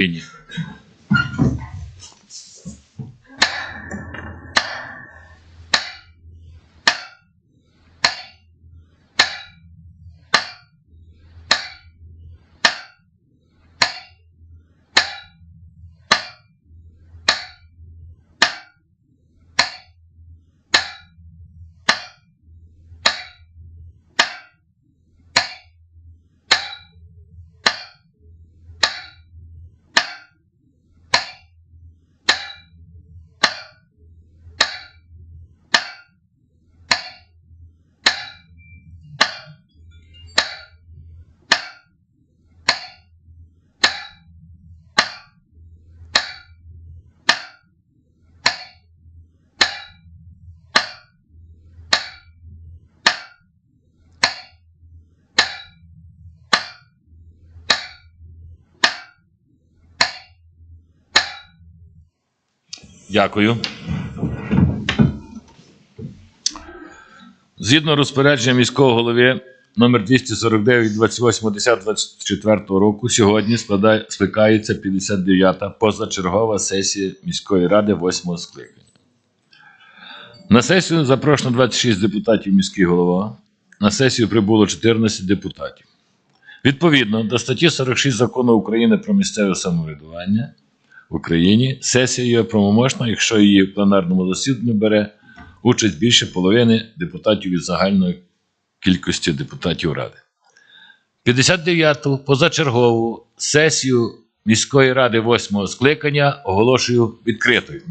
Україні. Дякую. Згідно розпорядження міського голови номер 249 28.10.24 року, сьогодні складає, скликається 59-та позачергова сесія міської ради 8 скликання. На сесію запрошено 26 депутатів міський голова. На сесію прибуло 14 депутатів. Відповідно до статті 46 закону України про місцеве самоврядування в Україні сесія є правомочна, якщо її в пленарному засіданні бере участь більше половини депутатів від загальної кількості депутатів Ради. 59-ту позачергову сесію міської ради 8 скликання оголошую відкритою.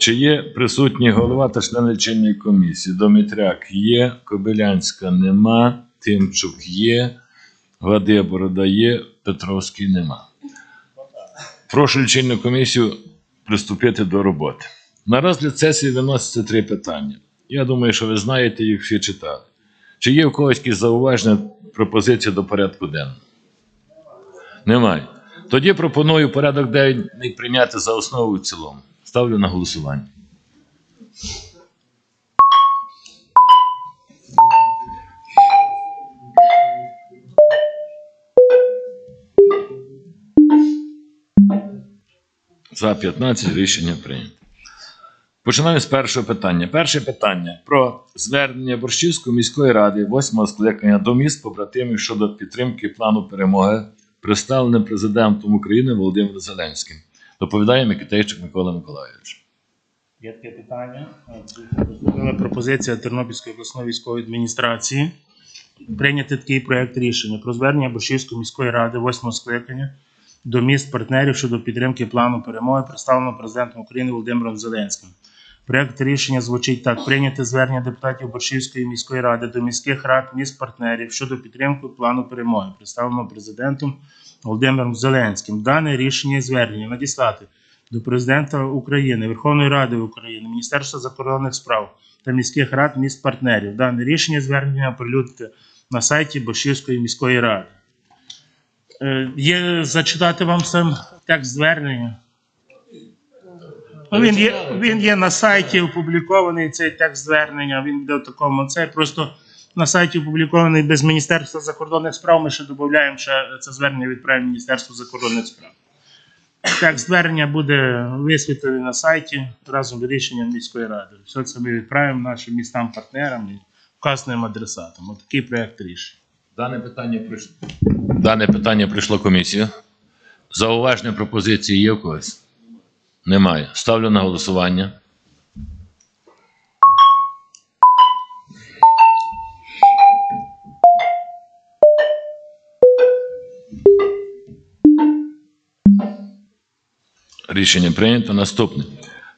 Чи є присутній голова та члени лічильної комісії? Домітряк є, Кобилянська нема, Тимчук є, Гладия Борода є, Петровський нема. Прошу лічильну комісію приступити до роботи. На розгляд сесії виносяться три питання. Я думаю, що ви знаєте їх всі читали. Чи є в когось якісь зауваження, пропозиції до порядку денного? Немає. Тоді пропоную порядок денний прийняти за основу в цілому. Ставлю на голосування. За 15 рішення прийнято. Починаємо з першого питання. Перше питання про звернення Борщівської міської ради 8 скликання до міст побратимів щодо підтримки плану перемоги, представленим президентом України Володимиром Зеленським. Доповідає Микитейчик Микола Миколайович. Є таке питання. Поступила пропозиція Тернопільської обласної військової адміністрації прийняти такий проект рішення про звернення Борщівської міської ради 8 скликання до міст партнерів щодо підтримки плану перемоги, представленого президентом України Володимиром Зеленським. Проект рішення звучить так: прийняти звернення депутатів Борщівської міської ради до міських рад міст партнерів щодо підтримки плану перемоги, представленого президентом Володимиром Зеленським. Дане рішення і звернення надіслати до президента України, Верховної Ради України, Міністерства закордонних справ та міських рад міст партнерів. Дане рішення і звернення оприлюднити на сайті Борщівської міської ради. Е, Є зачитати вам сам текст звернення. Ну, він, є, він є на сайті опублікований цей текст звернення. Він буде в такому. Це просто на сайті опублікований без Міністерства закордонних справ. Ми ще додаємо ще це звернення відправимо Міністерству закордонних справ. Текст звернення буде висвітлений на сайті разом з рішенням міської ради. Все це ми відправимо нашим містам-партнерам і вказаним адресатам. Отакий проект рішення. Дане питання прийшло. Дане питання прийшло комісію. Зауваження пропозиції є в когось? Немає. Ставлю на голосування. Рішення прийнято. Наступне.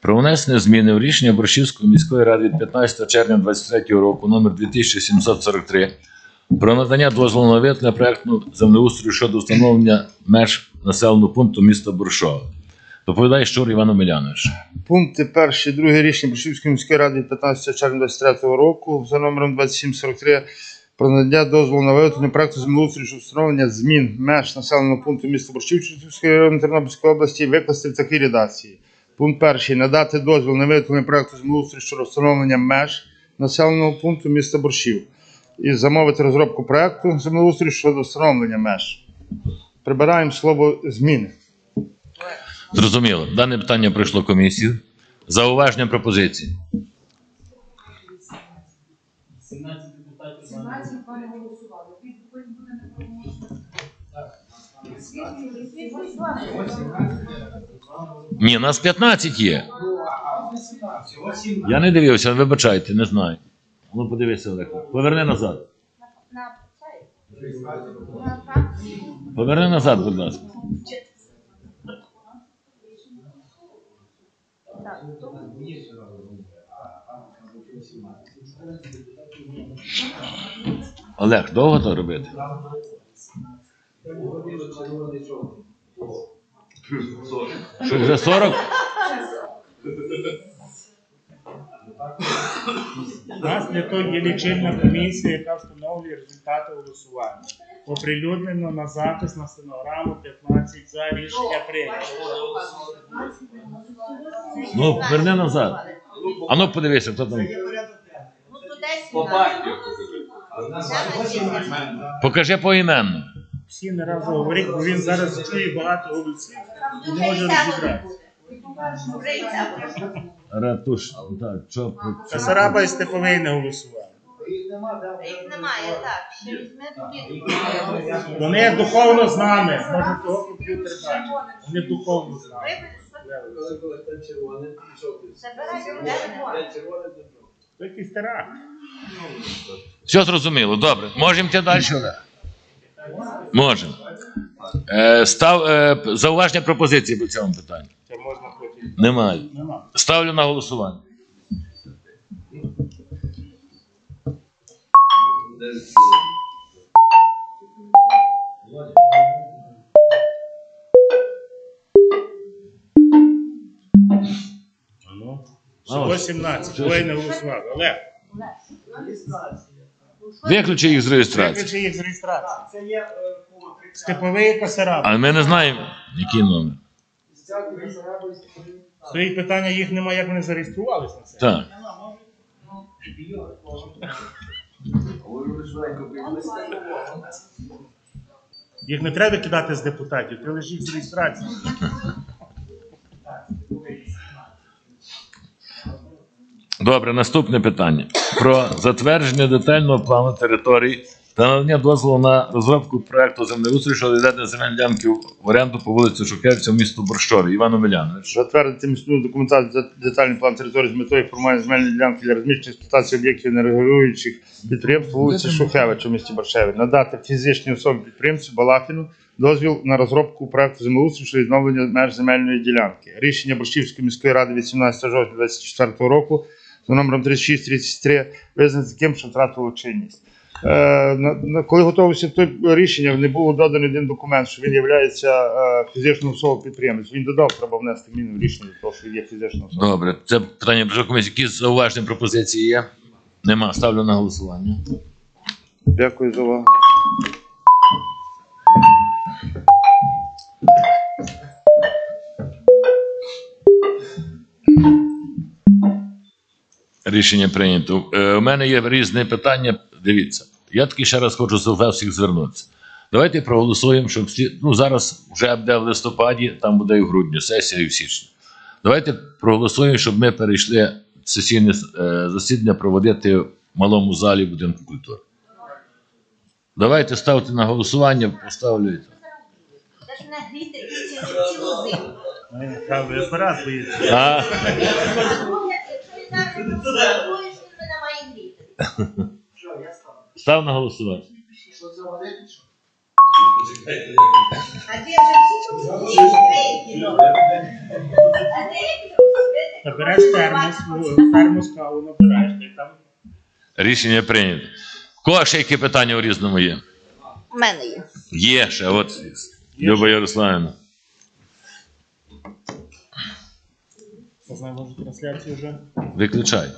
Про внесення зміни в рішення Борщівської міської ради від 15 червня 2023 року номер 2743 про надання дозволу на проектну землеустрою щодо встановлення меж населеного пункту міста Буршова. Доповідає Щур Іван Омелянович. Пункти перші, друге рішення Бушівської міської ради 15 червня 2023 року за номером 2743 про надання дозволу на виготовлення проекту землеустрою щодо встановлення змін меж населеного пункту міста Борщівської району Тернопільської області викласти в такій редакції. Пункт перший. Надати дозвіл на виготовлення проекту землеустрою щодо встановлення меж населеного пункту міста Борщів. І замовити розробку проекту землеустрою щодо встановлення меж. Прибираємо слово зміни. Зрозуміло. Дане питання пройшло комісію. Зауваження пропозиції. 17 пане голосували. Відповідь буде неправомочна. Ні, нас 15 є. Я не дивився, вибачайте, не знаю. Ну, подивися, Олег. Поверни назад. Поверни назад, будь ласка. Так, то Олег, довго то робити? Що вже 40? У нас для того є лічильна комісія, яка встановлює результати голосування. Оприлюднено на запис на стенограму 15 за рішення прийнято. Ну, поверни назад. А ну подивися, хто там. Ну, то десь Побачив. Покажи поіменно. Всі не разу говорять, бо він зараз чує багато голосів і не може розібратися. Ратуш, так, що Касараба і Степовий не голосували. Їх немає, так. Ще візьме. Вони духовно з нами. Може того комп'ютер бачить. Вони духовно з нами. Старак. Все зрозуміло, добре. Можемо йти далі? Можемо. Е, став, е, зауваження пропозиції по цьому питанню. Це можна. Немає. Ставлю на голосування. Ну. А, Всього 17. Двоє не голосували. Олег, Виключи їх з реєстрації. виключи їх з реєстрації. Степовий і Касараба. Але ми не знаємо, який номер. Стоїть питання, їх немає, як вони зареєструвалися на це. Так. Їх не треба кидати з депутатів, ти їх з реєстрації. Добре, наступне питання. Про затвердження детального плану територій та надання дозволу на розробку проекту землеустрою щодо відведення земельних ділянків в оренду по вулиці Шухевця в місто Борщові. Іван Омелянович. Затвердити міську документацію за детальний план території з метою формування земельної ділянки для розміщення експлуатації об'єктів нерегулюючих підприємств вулиці Шухевича в місті Борщеві. Надати фізичній особі підприємцю Балафіну дозвіл на розробку проекту землеустрою щодо відновлення меж земельної ділянки. Рішення Борщівської міської ради від 17 жовтня 2024 року за номером 3633 визнати таким, що втратило чинність. Е, коли готувався той рішення, не було доданий один документ, що він є е, фізичною особою підприємець. Він додав, треба внести зміни в рішення, того, що він є фізичною особою. Добре, це питання бюджетної комісії. Які зауважені пропозиції є? Нема. Ставлю на голосування. Дякую за увагу. Рішення прийнято. Е, у мене є різне питання. Дивіться, я таки ще раз хочу до всіх звернутися. Давайте проголосуємо, щоб всі. Ну зараз вже буде в листопаді, там буде і в грудні, сесія і в січні. Давайте проголосуємо, щоб ми перейшли сесійне е, засідання проводити в малому залі будинку культури. Давайте ставте на голосування, поставлюйте. А, став на голосування. Набереш термос, термос каву набираєш. Рішення прийнято. В Кого ще які питання у різному є? У мене є. Є ще, от Люба Ярославівна. Знаємо, трансляцію вже. Виключай.